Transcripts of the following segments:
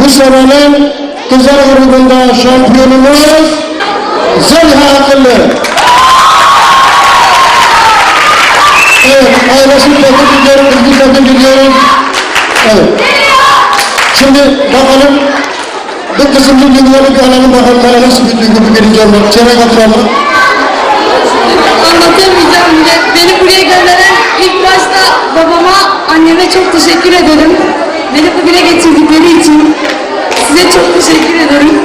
Bu senenin kızlar grubunda şampiyonumuz Zeliha Akıllı. Evet, ailesini tebrik ediyorum, kızını tebrik ediyorum. Evet. Şimdi bakalım, bu kızımızın duygularını bir alalım bakalım nasıl bir duygu bu birinci olmak. Çeyrek atlarla. Anneme çok teşekkür ederim. Beni bugüne getirdikleri için size çok teşekkür ederim.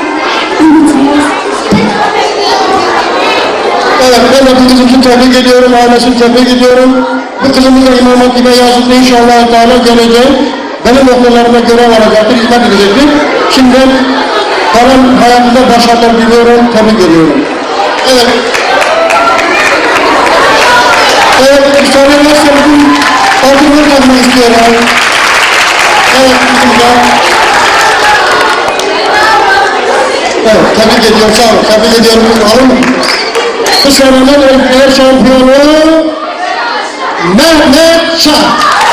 Evet, ben bu kızımızı tebrik ediyorum, ailesini tebrik ediyorum. Bu kızımız da İmam Hatip'e yazıkta inşallah Teala gelecek. Benim okullarıma görev alacaktır, hizmet edecektir. Şimdi kalan hayatında başarılar diliyorum, tebrik ediyorum. Evet. Evet, müsaade edersen bu altınları takmak istiyorum. Evet, kızımıza. Evet, tebrik ediyorum, sağ olun. Tebrik ediyorum, alın? Bu senenin ülke şampiyonu Mehmet Şah.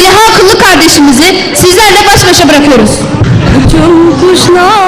Zeliha Akıllı kardeşimizi sizlerle baş başa bırakıyoruz. Uçun kuşlar